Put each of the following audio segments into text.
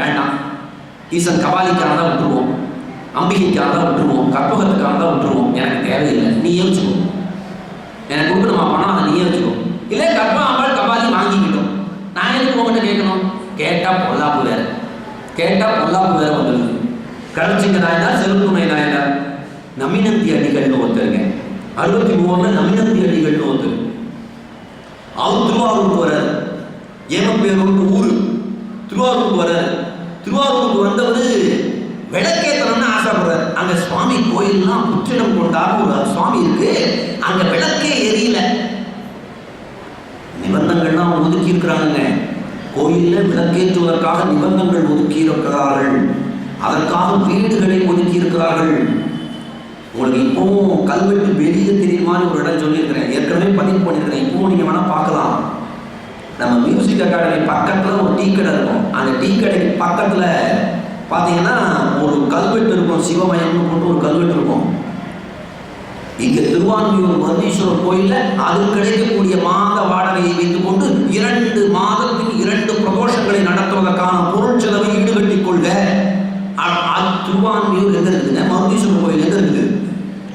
வேண்டாம். ஈசன் கபாலிக்காக தான் விட்டுருவோம். அம்பிகைக்காக தான் விட்டுருவோம். கற்பகத்துக்காக தான் விட்டுருவோம். எனக்கு தேவையில்லை. நீ யோசிச்சுக்கோ எனக்கு கொடுக்கணுமா பணம் அதை நீயே வச்சுக்கோ இல்லை கற்பா அம்பாள் கபாலி வாங்கிக்கிட்டோம். நான் எதுக்கு உங்கள்கிட்ட கேட்கணும்? கேட்டால் பொல்லாப்பு வேற. கேட்டால் பொல்லாப்பு வேற வந்துடுது கடற்சிங்க நாயனார் செருப்புணை நாயனார் நமினந்தி அடிகள்னு ஒருத்தருங்க அறுபத்தி மூணுல நமினந்தி அடிகள்னு ஒருத்தர் அவர் திருவாரூர் போகிறார் ஏமப்பேரூர் ஊர். திருவாரூர் போகிறார் திருவாரூருக்கு வந்தவர் விளக்கேத்தணும்னு ஆசைப்படுறாரு. அங்க சுவாமி கோயில்லாம் புற்றிடம் கொண்டாக ஒரு சுவாமி இருக்கு. அங்க விளக்கே எரியல. நிபந்தங்கள்லாம் ஒதுக்கி இருக்கிறாங்க கோயில்ல விளக்கேற்றுவதற்காக நிபந்தங்கள் ஒதுக்கி இருக்கிறார்கள் அதற்காக வீடுகளை ஒதுக்கி இருக்கிறார்கள் உங்களுக்கு இப்போவும் கல்வெட்டு வெளியே தெரியுமான்னு ஒரு இடம் சொல்லியிருக்கிறேன். ஏற்கனவே பதிவு பண்ணியிருக்கிறேன். இப்போவும் நீங்கள் வேணால் பார்க்கலாம். நம்ம மியூசிக் அகாடமி பக்கத்தில் ஒரு டீ கடை இருக்கும். அந்த டீ கடைக்கு பக்கத்தில் பார்த்தீங்கன்னா ஒரு கல்வெட்டு இருக்கும். சிவமயம்னு போட்டு ஒரு கல்வெட்டு இருக்கும். இங்கே திருவான்மியூர் மந்தீஸ்வரர் கோயிலில் அது கிடைக்கக்கூடிய மாத வாடகையை வைத்துக்கொண்டு இரண்டு மாதத்தில் இரண்டு பிரகோஷங்களை நடத்துவதற்கான பொருள் செலவை ஈடுகட்டிக் கொள்க. அது திருவான்மியூர் எங்கே இருக்குதுங்க மருதீஸ்வரர் கோயில் எங்கே இருக்குது?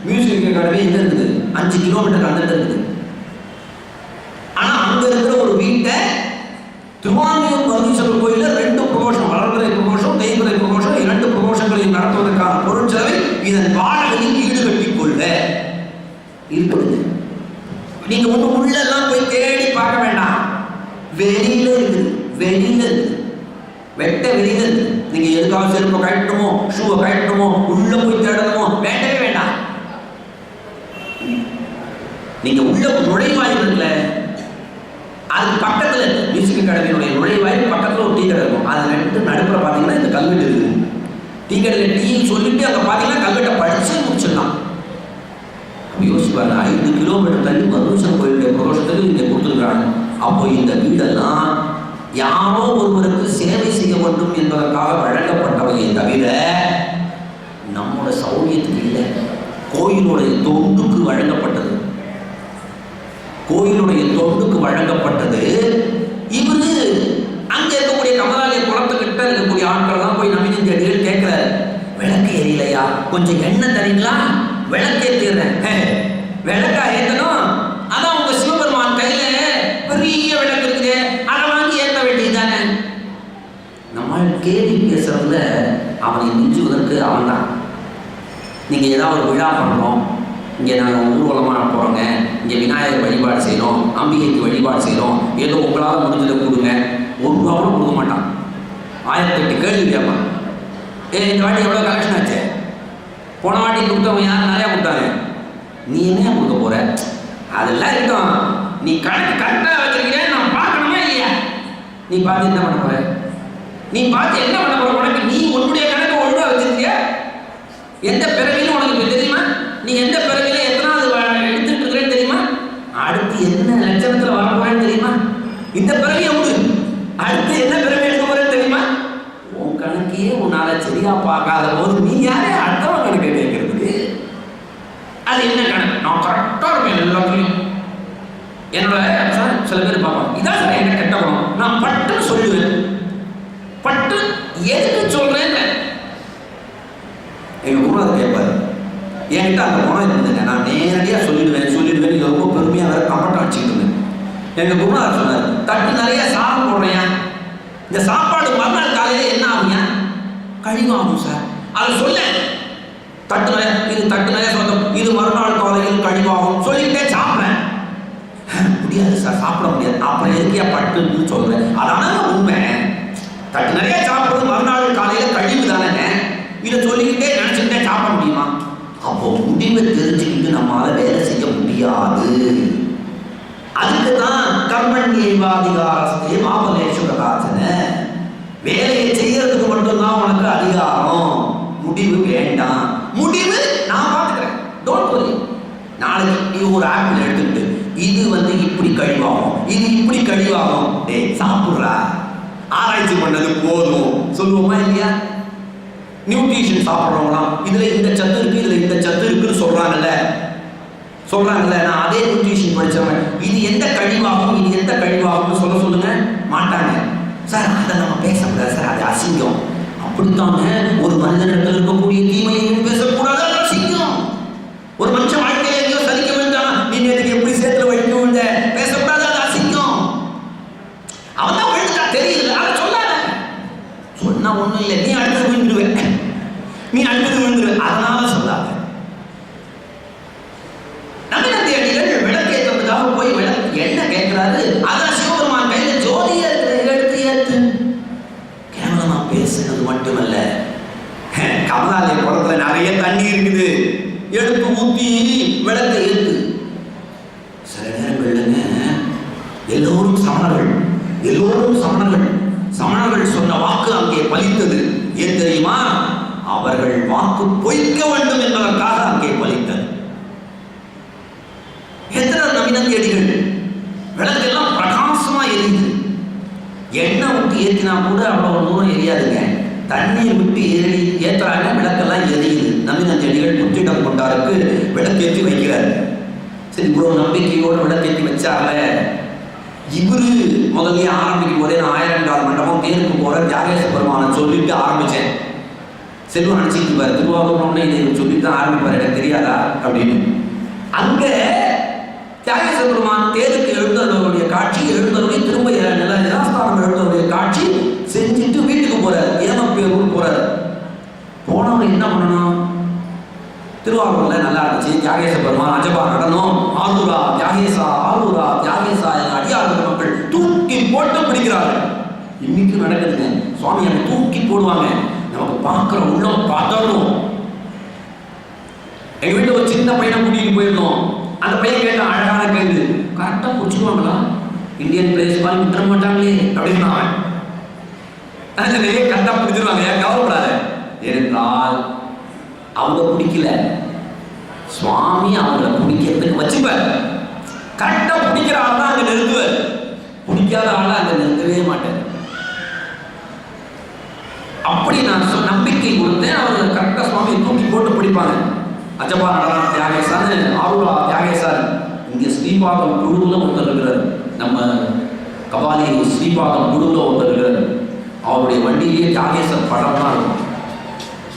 மியூசிக் அகாடமி எங்கே இருக்குது? அஞ்சு கிலோமீட்டர் அந்த இருக்குது. இதன் வாடகையில் ஈடுகட்டிக் கொள்க. இருக்குது நீங்க ஒண்ணு உள்ள எல்லாம் போய் தேடி பார்க்க வேண்டாம். வெளியில இருக்குது வெளியில இருக்குது. வெட்ட வெளியில இருக்குது. நீங்க எதுக்காக செருப்பை கட்டணுமோ ஷூவை கட்டணுமோ உள்ள போய் தேடணுமோ வேண்டவே வேண்டாம். நீங்க உள்ள நுழைவாயில் இருக்குல்ல அது பக்கத்துல மியூசிக் அகாடமியுடைய நுழைவாயில் பக்கத்துல ஒரு டீ கடை இருக்கும் அது ரெண்டு நடுப்புற பாத்தீங்கன்னா இந்த கல்வெட்டு இருக்குது டீ கடையில் சொல்லிட்டு அங்கே பார்த்தீங்கன்னா கல்வெட்டை படிச்சே முடிச்சிடலாம். யோசிப்பாங்க ஐந்து கிலோமீட்டர் தள்ளி மதுசன் கோயிலுடைய பிரதோஷத்துக்கு இங்கே கொடுத்துருக்காங்க அப்போ இந்த வீடெல்லாம் யாரோ ஒருவருக்கு சேவை செய்ய வேண்டும் என்பதற்காக வழங்கப்பட்டவையை தவிர நம்மோட சௌரியத்துக்கு இல்லை. கோயிலுடைய தொண்டுக்கு வழங்கப்பட்டது. கோயிலுடைய தொண்டுக்கு வழங்கப்பட்டது. இவரு அங்கே இருக்கக்கூடிய கமலாலய குளத்துக்கிட்ட இருக்கக்கூடிய ஆட்கள்லாம் போய் நவீன அடிகள் விளக்கு எரியலையா? கொஞ்சம் எண்ணெய் தரீங்களா? விளக்கு ஏத்திடுறேன் விளக்கா ஏற்றணும் அதான் உங்க சிவபெருமான் கையில பெரிய விளக்கு இருக்குது. அதை வாங்கி ஏற்ற வேண்டியதானே நம்மால் கேள்வி பேசுறதுல அவனை மிஞ்சுவதற்கு அவன்தான். நீங்க ஏதாவது ஒரு விழா பண்றோம் இங்கே நாங்கள் ஊர்வலமாக போகிறோங்க இங்கே விநாயகர் வழிபாடு செய்கிறோம் அம்பிகைக்கு வழிபாடு செய்கிறோம் ஏதோ உங்களால் முடிஞ்சதை கொடுங்க. ஒரு ரூபா கூட கொடுக்க மாட்டான். ஆயிரத்தி எட்டு கேள்வி கேட்பான். ஏ இந்த வாட்டி எவ்வளோ கலெக்ஷன் ஆச்சு. போன வாட்டி கொடுத்தவன் யார்? நிறையா கொடுத்தாரு நீ என்ன கொடுக்க போற? அதெல்லாம் இருக்கும் நீ கணக்கு கரெக்டாக வச்சிருக்கிறேன் நான் பார்க்கணுமா இல்லையா? நீ பார்த்து என்ன பண்ண போற? நீ பார்த்து என்ன பண்ண போற? உனக்கு நீ உன்னுடைய கணக்கு ஒழுங்கா வச்சிருக்கிய? எந்த பிறவிலும் உனக்கு தெரியுமா? நீ எந்த பிறவில எத்தனாவது எடுத்துட்டு இருக்கிறேன்னு தெரியுமா? அடுத்து என்ன லட்சணத்தில் வரப்போறேன்னு தெரியுமா? இந்த பிறவியை விடு. அடுத்து என்ன பிறவி உன்னால சரியா பார்க்காத போது நீ யாரே? அடுத்தவங்க கணக்கு கேட்கறதுக்கு அது என்ன கணக்கு? நான் கரெக்டாக இருப்பேன் எல்லாத்துலயும். என்னோட சார் சில பேர் பார்ப்பாங்க இதான் சார் என்ன கெட்ட குணம். நான் பட்டுன்னு சொல்லுவேன். பட்டு எதுக்கு சொல்றேன் எங்க அதை கேட்பாரு என்கிட்ட அந்த குணம் இருந்ததுங்க. நான் நேரடியாக சொல்லிடுவேன் சொல்லிடுவேன். நீங்க ரொம்ப பெருமையாக வேற கம்பட்டம் வச்சுக்கிட்டு இருந்தேன் எங்க குருநாதர் சொன்னார் தட்டு நிறைய சாதம் போடுறேன் இந்த சாப்பாடு மறுநாள் காலையில என்ன ஆகுங்க கழிவாகும் சார். அதை சொல்ல. தட்டு நிறைய இது தட்டு நிறைய சொந்தம். இது மறுநாள் காலையில் கழிவாகும் சொல்லிக்கிட்டே சாப்பிட்றேன். முடியாது சார். சாப்பிட முடியாது. அப்புறம் எதுக்கே பட்டுன்னு சொல்றேன். அதான உண்மை. தட்டு நிறைய சாப்பிடுறது மறுநாள் காலையில கழிவு தானே இதை சொல்லிக்கிட்டே நினைச்சுக்கிட்டே சாப்பிட முடியுமா? அப்போ முடிவை தெரிஞ்சுக்கிட்டு நம்மளால வேலை செய்ய முடியாது. அதுக்கு தான் கர்மன் ஏவாதிகாரஸ்தே மாபலேஷு கதாச்சன வேலையை செய்யறதுக்கு மட்டும்தான் உனக்கு அதிகாரம். முடிவு வேண்டாம். முடிவு நான் பார்த்துக்கிறேன். டோன்ட் வரி நாளைக்கு நீ ஒரு ஆப்பிள் எடுத்துக்கிட்டு இது வந்து இப்படி கழிவாகும் இது இப்படி கழிவாகும். டேய் சாப்பிட்றா. ஆராய்ச்சி பண்ணது போதும். சொல்லுவோமா இல்லையா? நியூட்ரிஷன் சாப்பிட்றவங்களாம் இதுல இந்த சத்து இருக்கு இதுல இந்த சத்து இருக்குன்னு சொல்றாங்கல்ல. சொல்றாங்கல்ல நான் அதே நியூட்ரிஷன் படிச்சவன். இது எந்த கழிவாகும் இது எந்த கழிவாகும்னு சொல்ல சொல்லுங்க. மாட்டாங்க. சார் அதை நம்ம பேசக்கூடாது சார். அது அசிங்கம். அப்படித்தாங்க ஒரு மனிதனிடத்தில் இருக்கக்கூடிய தீமையை பேசக்கூடாது. அசிங்கம். ஒரு மனுஷன் வாழ்க்கையில எங்கேயோ சலிக்க வேண்டாம் நீ நேற்றுக்கு எப்படி சேர்த்துல வழிக்க விழுந்த? பேசக்கூடாது. அது அசிங்கம். அவன் தான் விழுந்துட்டா தெரியல அதை சொல்லாத. சொன்னா ஒண்ணும் இல்லை. நீ அடுத்தது விழுந்துருவேன் நீ அடுத்தது விழுந்துருவேன் அதனால சொல்லாத நம்பினத்தேடிகள் விளக்கேற்றதுக்காக போய் விளக்கு என்ன கேட்கிறாரு அதான் சிவபெருமான் கையில ஜோதியா இருக்கிற எடுத்து ஏத்து கேவலமா பேசுனது மட்டுமல்ல. கமலாலய குளத்துல நிறைய தண்ணி இருக்குது. எடுத்து ஊத்தி விளக்க ஏத்து. சில நேரங்கள்லங்க எல்லோரும் சமணர்கள் எல்லோரும் சமணர்கள். சமணர்கள் சொன்ன வாக்கு அங்கே பலித்தது. ஏன் தெரியுமா? அவர்கள் வாக்கு பொய்க்க வேண்டும் என்பதற்காக அங்கே பலித்தது. எத்தனை நவீனத்தேடிகள் விளக்கெல்லாம் பிரகாசமா எரியுது. எண்ணெய் விட்டு ஏற்றினா கூட அவ்வளவு தூரம் எரியாதுங்க. தண்ணீர் விட்டு ஏறி ஏற்றுறாங்க விளக்கெல்லாம் எரியுது. நவீன செடிகள் முற்றிடம் கொண்டாருக்கு விளக்கேற்றி வைக்கிறார். சரி இவ்வளோ நம்பிக்கையோடு விளக்கேற்றி வச்சார்ல இவரு முதல்ல ஆரம்பிக்கும் போதே நான் ஆயிரம் கால் மண்டபம் தேருக்கு போகிற தியாகேச பெருமானை சொல்லிட்டு ஆரம்பித்தேன் செல்வம் நினைச்சிட்டு இருப்பார். திருவாரூர் இதை சொல்லிட்டு தான் ஆரம்பிப்பார். எனக்கு தெரியாதா? அப்படின்னு. அங்கே தியாகேச பெருமான் தேருக்கு எழுந்தவருடைய காட்சி எழுந்தவருடைய திரும்ப நில நிலாஸ்தானம் எழுந்தவருடைய காட்சி செஞ்சுட்டு வீட்டுக்கு போறாரு. ஏமப்பேரூர் போறாரு. போனவர் என்ன பண்ணணும்? திருவாரூர்ல நல்லா இருந்துச்சு. தியாகேச பெருமான் அஜபா நடனம் ஆரூரா தியாகேசா ஆரூரா தியாகேசா என அடியாளர் மக்கள் தூக்கி போட்டு பிடிக்கிறார்கள். இன்னைக்கு நடக்குதுங்க. சுவாமி அதை தூக்கி போடுவாங்க. நமக்கு பார்க்குற உள்ளம் பதறும். எங்க வீட்டில் ஒரு சின்ன பையனை கூட்டிட்டு போயிருந்தோம். அந்த பையன் கேட்ட அழகான கேள்வி கரெக்டாக பிடிச்சிருவாங்களா இந்தியன் பிளேஸ் பால் விட்டுற மாட்டாங்களே அப்படின்னா அவன் நிறைய கரெக்டா பிடிச்சிருவாங்க ஏன் கவலைப்படாத. ஏனென்றால் அவங்க பிடிக்கல சுவாமி அவங்கள பிடிக்கிறதுக்கு வச்சுப்பார். கரெக்டா பிடிக்கிற ஆள் தான் அங்க நிறுத்துவார். பிடிக்காத ஆளா அங்க நிறுத்தவே மாட்டார். அப்படி நான் நம்பிக்கை கொடுத்தேன். அவர்கள் கரெக்டாக சுவாமியை தூக்கி போட்டு பிடிப்பாங்க அஜபா நடராம் தியாகேசான்னு ஆரூரா தியாகேசார் இங்கே ஸ்ரீபாதம் குழுவில் ஒருத்தர் இருக்கிறார். நம்ம கபாலி ஸ்ரீபாதம் குழுவில் ஒருத்தர் இருக்கிறார். அவருடைய வண்டியிலேயே தியாகேசர் படம் தான் இருக்கும்.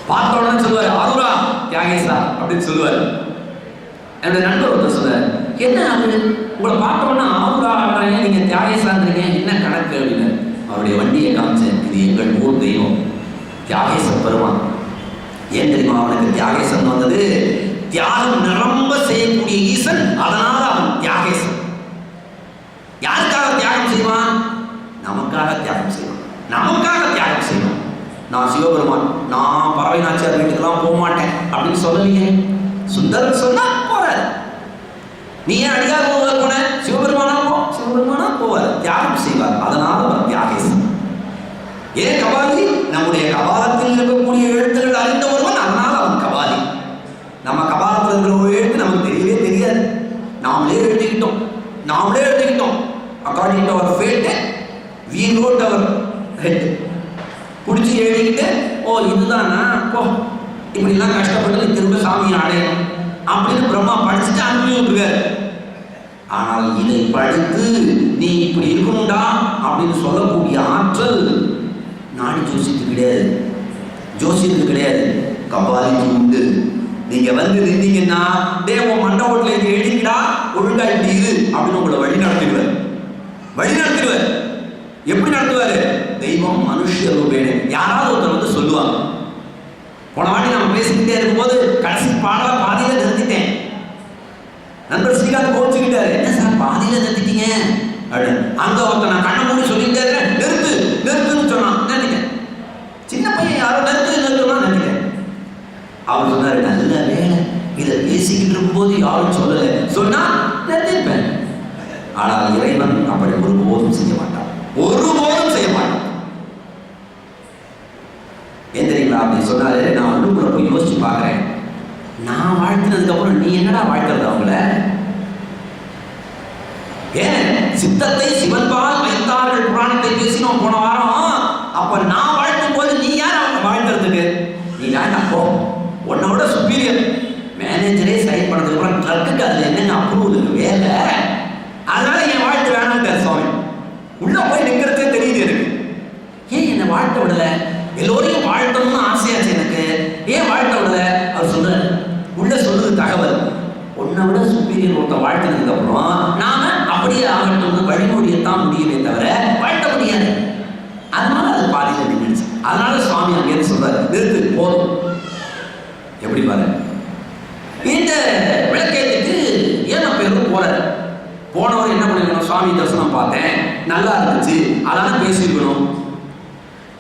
பார்த்த உடனே சொல்லுவார் ஆரூரா தியாகேசா அப்படின்னு சொல்லுவார். என்னுடைய நண்பர் ஒருத்தர் சொல்றார் என்ன அது? உங்களை பார்த்த உடனே ஆரூரான்றீங்க நீங்க தியாகேசான்றீங்க என்ன கணக்கு? அப்படின்னு. அவருடைய வண்டியை காமிச்சேன் இது எங்கள் ஊர் தெய்வம் தியாகேசன் பெருமான். ஏன் தெரியுமா? அவனுக்கு தியாகேசன் வந்தது தியாகம் நிரம்ப செய்யக்கூடிய ஈசன் அதனால அவன் தியாகேசன் யாருக்காக தியாகம் செய்வான் நமக்காக தியாகம் செய்வான் நமக்காக தியாகம் செய்வான் நான் சிவபெருமான் நான் பறவை நாச்சியார் வீட்டுக்கெல்லாம் போக மாட்டேன் அப்படின்னு சொல்லலையே. சுந்தரன் சொன்னா போறாரு நீ ஏன் அடியார் போவார் போன? சிவபெருமானா போ. சிவபெருமானா போவார். தியாகம் செய்வார். அதனால அவர் தியாகேசன். ஏன் கபாலி? நம்முடைய கபாலத்தில் இருக்கக்கூடிய எழுத்துக்கள் அறிந்த ஒருவன் அதனால் அவன் கபாலி. நம்ம கபாலத்தில் இருக்கிற ஒரு எழுத்து நமக்கு தெரியவே தெரியாது. நாமளே எழுதிக்கிட்டோம். நாமளே எழுதிக்கிட்டோம். According to our fate we note our head பிடிச்சி எழுதிக்கிட்டு ஓ இதுதானா? போ. இப்படிலாம் கஷ்டப்பட்டு திரும்ப சாமியை அடையணும். அப்படின்னு பிரம்மா படிச்சுட்டு அனுப்பிவிட்டுருக்காரு ஆனால் இதை படித்து நீ இப்படி இருக்கணும்டா அப்படின்னு சொல்லக்கூடிய ஆற்றல் நாடி ஜோசியத்துக்கு கிடையாது. ஜோசியத்துக்கு கிடையாது. கபாலிக்கு உண்டு. நீங்க வந்து நின்றீங்கன்னா தேவ உன் மண்டபத்தில் இங்க ஒழுங்கா இப்படி இரு அப்படின்னு உங்களை வழி நடத்திடுவார். வழி நடத்திடுவார். எப்படி நடத்துவாரு? தெய்வம் மனுஷ ரூபேணு. யாராவது ஒருத்தர் வந்து சொல்லுவாங்க. போன வாட்டி நம்ம பேசிக்கிட்டே இருக்கும்போது கடைசி பாடல பாதியில நிறுத்திட்டேன். நண்பர் ஸ்ரீகாந்த் கோச்சுக்கிட்டாரு என்ன சார் பாதியில நிறுத்திட்டீங்க? அப்படின்னு. அங்க ஒருத்தன் நான் கண்ணை மூடி சொல்லிட்டே இருக்கேன். நிறுத்து நிறுத்துன்னு சொன்னான். நினைக்கிறேன் சின்ன பையன் யாரோ நிறுத்து நிறுத்துனா நினைக்கிறேன் அவர் சொன்னாரு நல்ல வேலை. இதை பேசிக்கிட்டு இருக்கும்போது யாரும் சொல்லலை. சொன்னா நிறுத்திருப்பேன். ஆனால் இறைவன் அப்படி ஒருபோதும் செய்ய ஒருபோதும் செய்ய மாட்டோம். ஏன் அப்படின்னு சொன்னாரு நான் உள்ளுக்குள்ள போய் யோசிச்சு பார்க்கறேன். நான் வாழ்த்தினதுக்கு அப்புறம் நீ என்னடா வாழ்த்துறது அவங்கள? ஏன்? சித்தத்தை சிவன்பால் வைத்தார்கள். புராணத்தை பேசினோம் போன வாரம். அப்ப நான் வாழ்த்தும் போது நீ யார் அவங்க வாழ்த்துறதுக்கு? நீ வேண்டாம் போ. உன்னை விட சுப்பீரியர் மேனேஜரே சைன் பண்ணதுக்கு அப்புறம் கிளர்க்குக்கு அதுல என்னென்ன அப்ரூவல் வேலை? அதனால உள்ள போய் நிற்கிறதே தெரியுது எனக்கு. ஏன் என்னை வாழ்த்த விடல? எல்லோரையும் வாழ்த்தணும்னு ஆசையாச்சு எனக்கு. ஏன் வாழ்த்த விடல? அவர் சொல்ற உள்ள சொல்றது தகவல். உன்னை விட சுப்பீரியர் ஒருத்த வாழ்த்தினதுக்கு அப்புறம் நாம அப்படியே ஆகட்டும்னு வழிமொழியத்தான் முடியுமே தவிர வாழ்த்த முடியாது. அதனால அது பாதியில் நின்றுச்சு அதனால சுவாமி அங்கேருந்து சொல்றாரு நிறுத்து போதும். எப்படி பாரு? இந்த விளக்கேத்துக்கு ஏன் பேரும் போறாரு. போனவர் சாமி பண்ணிருக்கணும் தரிசனம் பார்த்தேன். நல்லா இருந்துச்சு. அதான பேசியிருக்கணும்.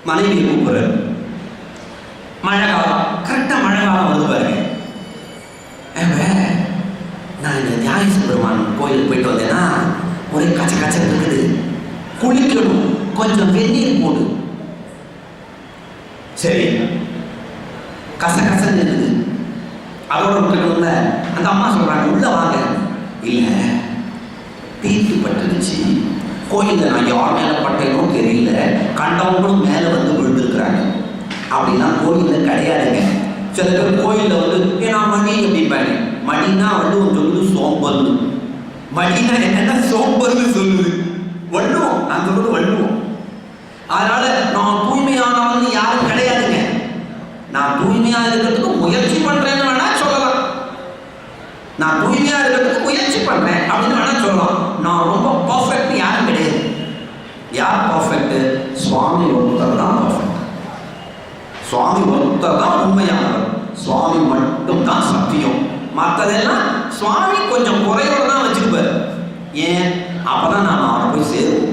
மனைவி கூப்பிடுறாரு? மழை காலம். கரெக்டாக மழை காலம் வருது பாருங்க. நான் இந்த தியாகி சுப்பிரமணியன் கோயிலுக்கு போயிட்டு வந்தேன்னா ஒரே கச்ச கச்ச இருக்குது. குளிக்கணும். கொஞ்சம் வெந்நீர் போடு. சரி. கச கசன்னு இருக்குது. அதோட விட்டுக்கணும்ல அந்த அம்மா சொல்றாங்க உள்ள வாங்க. இல்லை. தீட்டு இருந்துச்சு. கோயிலில் நான் யார் மேல பட்டேனோ தெரியல. கண்டவங்களும் மேல வந்து விழுந்துருக்குறாங்க. அப்படின்னா கோயிலில் கிடையாதுங்க. சில பேர் கோயிலில் வந்து ஏன்னா மணி அப்படிம்பாங்க. மணினா வந்து ஒன்று சொல்லுது சோம்பல் மணினா என்னன்னா சோம்பல்னு சொல்லுது. வள்ளுவோம். நான் சொல்றது வள்ளுவோம். அதனால நான் தூய்மையானவன் யாரும் கிடையாதுங்க. நான் தூய்மையா இருக்கிறதுக்கு முயற்சி பண்றேன்னு வேணா சொல்லலாம். நான் தூய்மையா இருக்கிறதுக்கு முயற்சி பண்றேன் அப்படின்னு வேணா சொல்லலாம். நான் ரொம்ப பர்ஃபெக்ட் யாரும் கிடையாது. யார் பர்ஃபெக்ட் சுவாமி ஒருத்தர் தான் பர்ஃபெக்ட் சுவாமி ஒருத்தர் தான் உண்மையானவர். சுவாமி மட்டும் தான் சத்தியம். மற்றதெல்லாம் சுவாமி கொஞ்சம் குறையோட தான் வச்சிருப்பார். ஏன்? அப்பதான் நான் அவரை போய் சேருவோம்.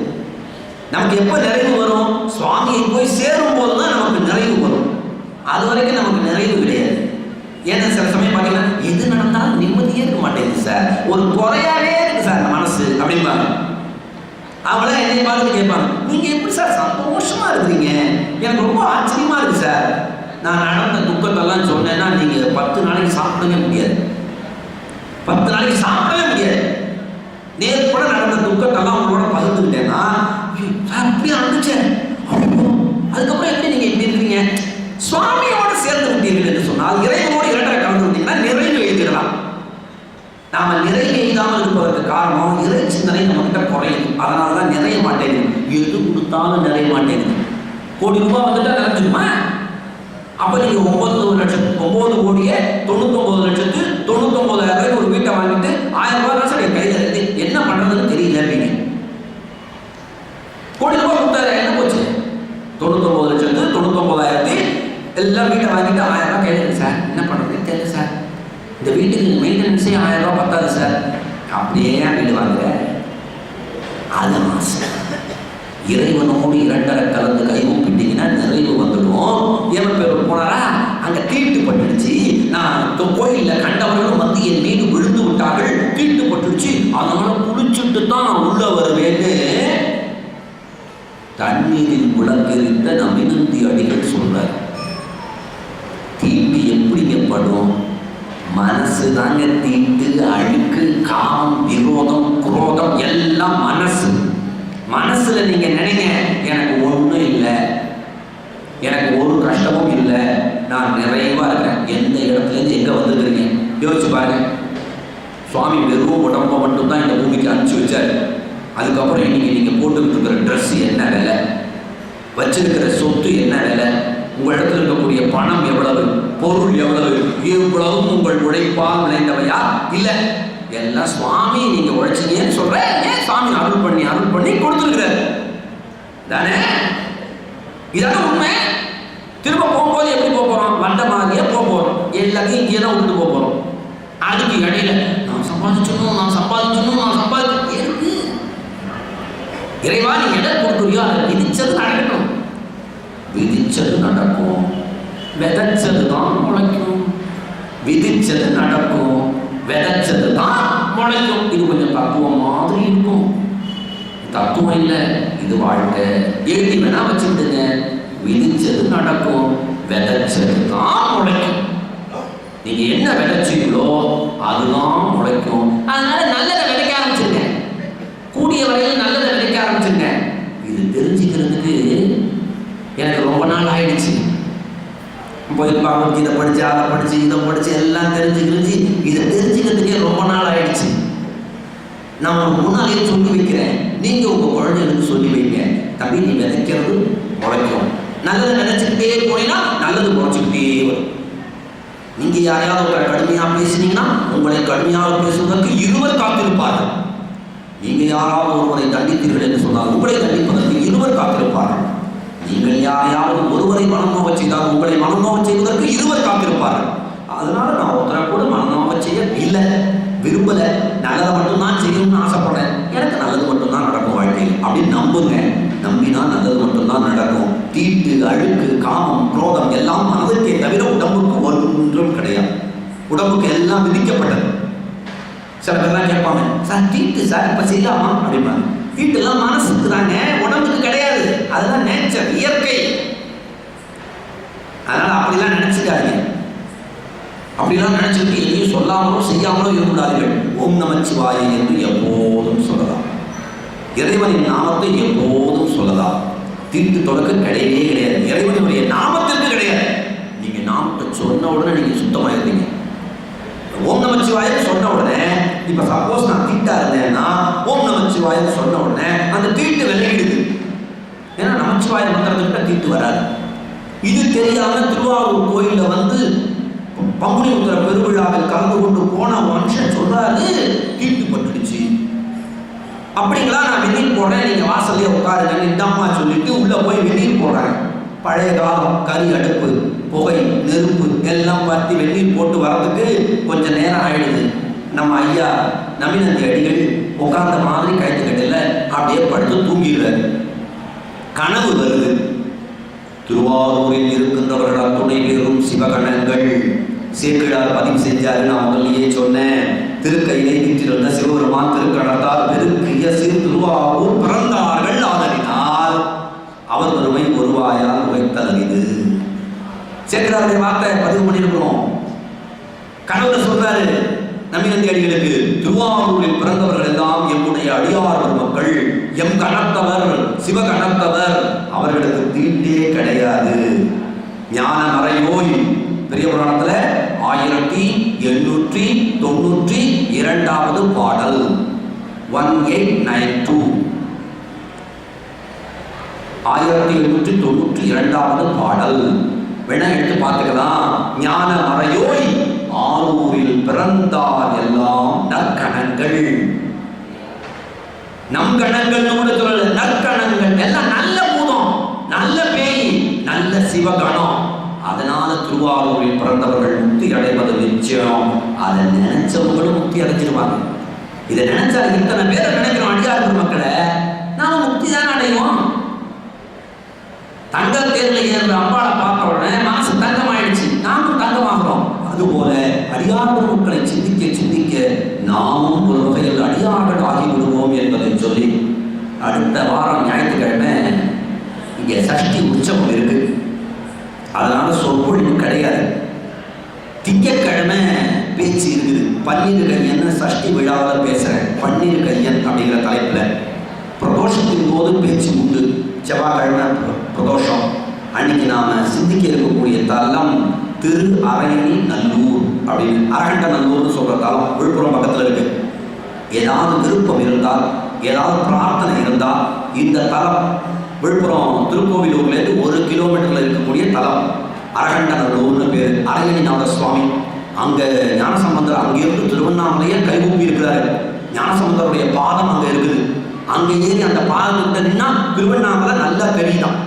நமக்கு எப்போ நிறைவு வரும்? சுவாமியை போய் சேரும் போது தான் நமக்கு நிறைவு வரும். அது வரைக்கும் நமக்கு நிறைவு கிடையாது. ஏன்னா சில சமயம் பார்த்தீங்கன்னா எது நடந்தாலும் நிம்மதியே இருக்க மாட்டேங்குது சார். ஒரு குறையா இருக்கு சார் இந்த மனசு அப்படிம்பாங்க அவங்களாம் என்னை பார்த்து கேட்பாங்க. நீங்க எப்படி சார் சந்தோஷமா இருக்கிறீங்க? எனக்கு ரொம்ப ஆச்சரியமா இருக்கு சார் நான் நடந்த துக்கத்தெல்லாம் சொன்னேன்னா நீங்க பத்து நாளைக்கு சாப்பிடவே முடியாது. பத்து நாளைக்கு சாப்பிடவே முடியாது. நேற்று கூட நடந்த துக்கத்தெல்லாம் உங்களோட பகிர்ந்துக்கிட்டேன்னா "ஐயோ, சார் இப்படி அனுப்பிச்சேன் அதுக்கப்புறம் எப்படி நீங்க இப்படி இருக்கீங்க? சுவாமியோட சேர்ந்து விட்டீர்கள் என்று சொன்னால் இறைவனோடு இரண்டரை கலந்து விட்டீங்கன்னா நிறைவு எழுதிடலாம். நாம நிறைவு எழுதாமல் இருப்பதற்கு காரணம் இறை சிந்தனை நம்மகிட்ட குறையும். அதனால் அதனால தான் நிறைய மாட்டேங்குது எது கொடுத்தாலும் நிறைய மாட்டேங்குது. கோடி ரூபாய் வந்துட்டா நிறைஞ்சிருமா? அப்போ நீங்க ஒன்பது லட்சம் ஒன்பது கோடியே தொண்ணூத்தொம்பது லட்சத்து தொண்ணூத்தொன்பதாயிரம் ரூபாய்க்கு ஒரு வீட்டை வாங்கிட்டு ஆயிரம் ரூபாய் தான் சார் என் கையில இருக்கு. என்ன பண்றதுன்னு தெரியல அப்படிங்க கோடி ரூபாய் கொடுத்தாரு என்ன போச்சு? தொண்ணூத்தொம்பது லட்சத்து தொண்ணூத்தொம்பதாயிரத்தி எல்லாம் வீட்டை வாங்கிட்டு ஆயிரம் ரூபாய் கையில இருக்கு சார். என்ன பண்றதுன்னு தெரியல சார். இந்த வீட்டுக்கு மெயின்டெனன்ஸே ஆயிரம் ரூபாய் பத்தாது சார். அப்படியே வீடு வாங்குற. அது ஆசை இறைவனோடு இரண்டரை கலந்து கை ஒப்பிட்டீங்கன்னா நிறைவு வந்துடும் ஏன் பேர் போனாரா? அங்க தீட்டு பட்டுடுச்சு நான் இந்த கண்டவர்களும் வந்து என் மீது விழுந்து விட்டார்கள். தீட்டு பட்டுடுச்சு அதனால குளிச்சுட்டு தான் நான் உள்ள வருவேன்னு தண்ணீரில் விளக்கெறிந்த நமினந்தி அடிகள் சொல்றார். தீட்டு எப்படிங்க படும் மனசு தாங்க தீட்டு அழுக்கு காமம் விரோதம் குரோதம் எல்லாம் மனசு. மனசுல நீங்க நினைங்க எனக்கு ஒண்ணும் இல்லை. எனக்கு ஒரு கஷ்டமும் இல்லை. நான் நிறைவா இருக்கேன் எந்த இடத்துல இருந்து எங்க வந்திருக்கிறீங்க? யோசிச்சு பாருங்க. சுவாமி வெறும் உடம்ப மட்டும் தான் இந்த பூமிக்கு அனுப்பிச்சு வச்சாரு. அதுக்கப்புறம் இன்னைக்கு நீங்க போட்டுக்கிட்டு இருக்கிற ட்ரெஸ் என்ன விலை? வச்சிருக்கிற சொத்து என்ன விலை? உங்க இடத்துல இருக்கக்கூடிய பணம் எவ்வளவு? பொருள் எவ்வளவு? இவ்வளவும் உங்கள் உழைப்பால் விளைந்தவையா? இல்லை எல்லாம் சுவாமி நீங்க உழைச்சீங்கன்னு சொல்ற ஏன் சுவாமி அருள் பண்ணி அருள் பண்ணி கொடுத்துருக்கிறாரு? தானே? இதான உண்மை? திரும்ப போகும்போது எப்படி போக போறோம்? வந்த மாதிரியே போக போறோம். எல்லாத்தையும் இங்கே தான் விட்டு போக போறோம். அதுக்கு இடையில நான் சம்பாதிச்சணும் நான் சம்பாதிச்சணும் நான் சம்பாதிச்சு இருக்கு இறைவா நீ எதை கொடுக்குறியோ அதை விதிச்சது நடக்கட்டும். விதிச்சது நடக்கும். விதைச்சது தான் முளைக்கும். விதிச்சது நடக்கும். விதைச்சது தான் இது கொஞ்சம் தத்துவம் மாதிரி இருக்கும். தத்துவம் இல்லை இது வாழ்க்கை. எழுதி வேணா வச்சுட்டுங்க விதிச்சது நடக்கும் விதைச்சது தான் முளைக்கும். நீங்க என்ன விதைச்சீங்களோ அதுதான் முளைக்கும். அதனால நல்லதை விதைக்க ஆரம்பிச்சிருங்க. கூடிய வரையில் நல்லதை விதைக்க ஆரம்பிச்சிருங்க. இது தெரிஞ்சுக்கிறதுக்கு எனக்கு ரொம்ப நாள் ஆயிடுச்சு. போய் பாட்டி இதை படித்து அதை படித்து இதை படித்து எல்லாம் தெரிஞ்சுக்கிச்சு இதை தெரிஞ்சுக்கிறதுக்கே ரொம்ப நாள் ஆயிடுச்சு. நான் ஒரு முன்னாலே சொல்லி வைக்கிறேன். நீங்கள் உங்கள் குழந்தைகளுக்கு சொல்லி வைங்க. தம்பி நீ விதைக்கிறது முளைக்கும். நல்லதை நினச்சிக்கிட்டே போனீங்கன்னா நல்லது கொறைச்சிருப்பே நீங்கள் யாரையாவது ஒரு கடுமையாக பேசுனீங்கன்னா உங்களை கடுமையாக பேசுவதற்கு இருவர் காத்திருப்பார்கள். நீங்கள் யாராவது ஒருவரை தண்டித்தீர்கள் என்று சொன்னால் உங்களை தண்டிப்பதற்கு இருவர் காத்திருப்பார்கள். நீங்கள் யாரையாவது ஒருவரை மனநோக செய்தால் உங்களை மனநோக செய்வதற்கு இருவர் காத்திருப்பார்கள். அதனால நான் ஒருத்தரை கூட மனநோக செய்ய இல்லை விரும்பல. நல்லதை மட்டும்தான் செய்யணும்னு ஆசைப்படுறேன். எனக்கு நல்லது மட்டும்தான் நடக்கும் வாழ்க்கையில். அப்படின்னு நம்புங்க. நம்பினா நல்லது மட்டும்தான் நடக்கும். தீட்டு அழுக்கு காமம் குரோதம் எல்லாம் மனதுக்கே தவிர உடம்புக்கு ஒன்றும் கிடையாது. உடம்புக்கு எல்லாம் விதிக்கப்பட்டது. சில பேர்லாம் கேட்பாங்க சார் தீட்டு சார் இப்போ செய்யலாமா? அப்படிம்பாங்க. தீட்டுலாம் மனசுக்கு தாங்க உடம்புக்கு கிடையாது. அதெல்லாம் நேச்சர் இயற்கை. அதனால் அப்படிலாம் நினச்சிக்காதீங்க. அப்படிலாம் நினைச்சுட்டு எதையும் சொல்லாமலோ செய்யாமலோ இருக்கக்கூடாதீர்கள் ஓம் நமச்சிவாய என்று எப்போதும் சொல்லலாம். இறைவனின் நாமத்தை எப்போதும் சொல்லலாம். தீர்த்து தொடக்கம் கிடையவே கிடையாது. இறைவனுடைய நாமத்திற்கு கிடையாது. நீங்கள் நாமத்தை சொன்ன உடனே நீங்கள் சுத்தமாக இருந்தீங்க ஓம் நமச்சிவாயன்னு சொன்ன உடனே இப்போ சப்போஸ் நான் தீட்டா இருந்தேன்னா ஓம் நமச்சிவாயன்னு சொன்ன உடனே அந்த தீட்டு விலகிடுது. ஏன்னா நமச்சிவாய மந்திரத்துக்கிட்ட தீட்டு வராது. இது தெரியாம திருவாரூர் கோயிலில் வந்து பங்குனி உத்தர பெருவிழாவில் கலந்து கொண்டு போன மனுஷன் சொல்றாரு தீட்டு பட்டுடுச்சு. அப்படிங்களா நான் வெளியில் போடுறேன் நீங்கள் வாசல்லே உட்காருங்க இந்தாம்மா சொல்லிட்டு உள்ளே போய் வெளியில் போடுறாங்க. பழைய காலம் கறி அடுப்பு புகை நெருப்பு எல்லாம் பற்றி வெளியில் போட்டு வர்றதுக்கு கொஞ்சம் நேரம் ஆயிடுது. நம்ம ஐயா நவீனந்தி அடிகள் உட்கார்ந்த மாதிரி கைத்து கட்டில அப்படியே படுத்து தூங்கிடுறாரு. கனவு வருது. திருவாரூரில் இருக்கின்றவர்கள் அத்துணை பேரும் சிவகணங்கள். சேக்கிழார் பதிவு செஞ்சாரு நான் முதல்லயே சொன்னேன். திருக்கையிலே நின்றிருந்த சிவபெருமான் திருக்கடத்தார் பெருக்கிய சிறு திருவாரூர் பிறந்தார்கள் ஆதரினார் அவர் ஒருமை ஒருவாயால் உரைத்தல் இது. சேக்கிழாருடைய வார்த்தை பதிவு பண்ணியிருக்கிறோம் கனவுல சொல்றாரு நம்பினந்தி அடிகளுக்கு திருவாரூரில் பிறந்தவர்கள் எல்லாம் எம்முடைய அடியார் மக்கள் எம் கணத்தவர் சிவகணத்தவர் அவர்களுக்கு தீட்டே கிடையாது. ஞான மறையோய் பெரிய புராணத்துல ஆயிரத்தி எண்ணூற்றி தொண்ணூற்றி இரண்டாவது பாடல். ஒன் எயிட் நைன் டூ ஆயிரத்தி எண்ணூற்றி தொண்ணூற்றி இரண்டாவது பாடல். வேணா எடுத்து பார்த்துக்கலாம். ஞான மறையோய் ஆரூரில் பிறந்தார் எல்லாம் நற்கணங்கள். நம் கணங்கள் கூட சொல்லல நற்கணங்கள். எல்லாம் நல்ல பூதம் நல்ல பேய் நல்ல சிவகணம். அதனால திருவாரூரில் பிறந்தவர்கள் முக்தி அடைவது நிச்சயம். அதை நினைச்சவங்களும் முக்தி அடைஞ்சிருவாங்க. இதை நினைச்சா இத்தனை பேரை நினைக்கிறோம் அடியார்கள் மக்களை நாம முக்தி தானே அடைவோம். தங்க தேர்ல ஏறுற அம்பாளை பார்த்த உடனே மனசு தங்கமாயிடுச்சு. நாமும் வாங்குறோம் அதுபோல அடியார்கள் மக்களை சிந்திக்க சிந்திக்க நாமும் ஒரு வகையில் அடியார்கள் ஆகிவிடுவோம் என்பதை சொல்லி அடுத்த வாரம் ஞாயிற்றுக்கிழமை இங்கே சஷ்டி உற்சவம் இருக்கு. அதனால சொற்பொழிவு கிடையாது. திங்கட்கிழமை பேச்சு இருக்குது. பன்னீர் கையன் சஷ்டி விழாவில் பேசுகிறேன் பன்னீர் கையன் அப்படிங்கிற தலைப்பில் பிரதோஷத்தின் போது பேச்சு உண்டு. செவ்வாய்க்கிழமை பிரதோஷம். அன்னைக்கு நாம் சிந்திக்க இருக்கக்கூடிய தளம் திரு அரையணி நல்லூர் அப்படின்னு அரகண்ட நல்லூர்னு சொல்ற தலம் விழுப்புரம் பக்கத்தில் இருக்கு. ஏதாவது விருப்பம் இருந்தால் ஏதாவது பிரார்த்தனை இருந்தால் இந்த தலம் விழுப்புரம் திருக்கோவிலூர்லேருந்து ஒரு கிலோமீட்டரில் இருக்கக்கூடிய தலம். அரகண்டநல்லூர்னு பேர். அரையணிநாத சுவாமி அங்கே ஞானசம்பந்தர் அங்கிருந்து திருவண்ணாமலையே கைகூப்பி இருக்கிறாரு. ஞானசம்பந்தருடைய பாதம் அங்கே இருக்குது. அங்கே ஏறி அந்த பாதத்துக்கிட்ட நின்னா திருவண்ணாமலை நல்லா தெரியுதான்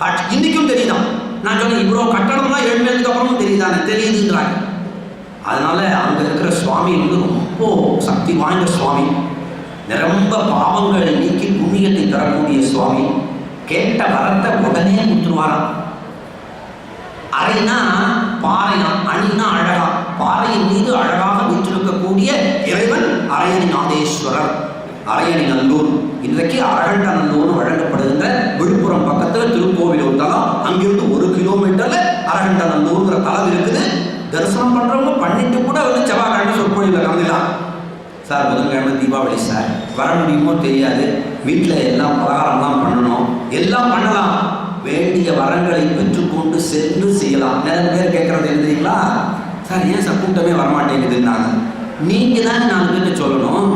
காட்சி இன்னைக்கும் தெரியுதான் நான் சொன்னேன் இவ்வளோ கட்டடம்லாம் எழுந்ததுக்கு அப்புறமும் தெரியுதானே? தெரியுதுன்றாங்க அதனால அங்க இருக்கிற சுவாமி வந்து ரொம்ப சக்தி வாய்ந்த சுவாமி. நிரம்ப பாவங்களை நீக்கி புண்ணியத்தை தரக்கூடிய சுவாமி. கேட்ட வரத்தை உடனே கொடுத்துருவாராம். அறைனா பாறைனா அணினா அழகா பாறையின் மீது அழகாக வீற்றிருக்கக்கூடிய இறைவன் அரையணி நாதேஸ்வரர் அரையணி நல்லூர் இன்றைக்கு அரகண்ட நல்லூர் வழங்கப்படுகின்ற விழுப்புரம் பக்கத்துல திருக்கோவிலூர் தலம் அங்கிருந்து ஒரு அந்த நல்லூர்ங்கிற தலம் இருக்குது. தரிசனம் பண்ணுறவங்க பண்ணிட்டு கூட வந்து செவ்வாய்க்கிழமை சொற்பொழிவில் கலந்துக்கலாம். சார் புதன்கிழமை தீபாவளி சார். வர முடியுமோ தெரியாது. வீட்டில் எல்லாம் பலகாரம்லாம் பண்ணணும். எல்லாம் பண்ணலாம். வேண்டிய வரங்களை பெற்றுக்கொண்டு சென்று செய்யலாம். நிறைய பேர் கேட்கறது எழுதுறீங்களா சார் ஏன் சார் கூட்டமே வரமாட்டேங்குதுன்னாங்க. நீங்கள் தான் நாலு பேர்கிட்ட சொல்லணும்.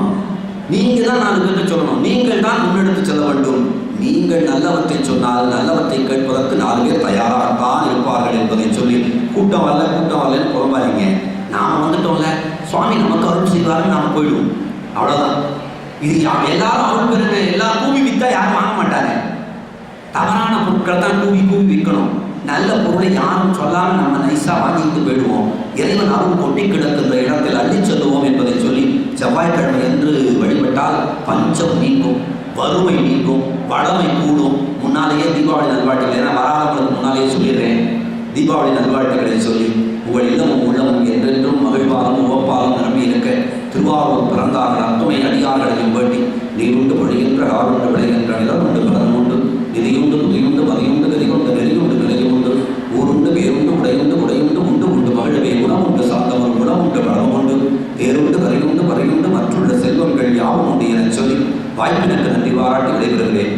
நீங்கள் தான் நாலு பேர்கிட்ட சொல்லணும். நீங்கள் தான் முன்னெடுத்து செல்ல வேண்டும். நீங்கள் நல்லவற்றை சொன்னால் நல்லவற்றை கேட்பதற்கு நாலு பேர் தயாராகத்தான் இருப்பார்கள் என்பதை சொல்லி கூட்டம் வரல கூட்டம் வரலன்னு புலம்பாதீங்க. நாம் வந்துட்டோம்ல. சுவாமி நமக்கு அருள் செய்வாருன்னு நாம் போயிடுவோம். அவ்வளோதான் இது யா- எல்லாரும் அருள் பெருங்க எல்லா கூவி விற்றா யாரும் வாங்க மாட்டாங்க. தவறான பொருட்களை தான் கூவி கூவி விற்கணும். நல்ல பொருளை யாரும் சொல்லாமல் நம்ம நைஸாக வாங்கிட்டு போயிடுவோம். இறைவன் அருள் கொட்டி கிடக்கின்ற இடத்தில் அள்ளி செல்லுவோம் என்பதை சொல்லி செவ்வாய்க்கிழமை என்று வழிபட்டால் பஞ்சம் நீங்கும். வறுமை நீங்கும் வளமை கூடும். முன்னாலேயே தீபாவளி நல்வாழ்த்துக்கள் ஏன்னா வராதவங்களுக்கு முன்னாலேயே சொல்லிடுறேன். தீபாவளி நல்வாழ்த்துக்களை சொல்லி உங்கள் இல்லமும் உள்ளமும் என்றென்றும் மகிழ்வாலும் உவப்பாலும் நிரம்பி இருக்க திருவாரூர் பிறந்தார்கள் அத்துணை அடியார்களையும் வேண்டி நீ உண்டு பொழிகின்ற ஆறுண்டு விளைகின்ற நிலம் உண்டு பலம் உண்டு நிதியுண்டு புதியுண்டு மதியுண்டு கதிகொண்டு நெறியுண்டு நிலையுண்டு ஊருண்டு வேறுண்டு உடையுண்டு உடையுண்டு உண்டு உண்டு மகிழவே குணம் உண்டு சாந்தவர் குணம் உண்டு பலம் உண்டு தேருண்டு கரையுண்டு பறையுண்டு மற்றுள்ள செல்வங்கள் யாவும் உண்டு எனச் சொல்லி வாய்ப்பினக்கு Lord, livra-me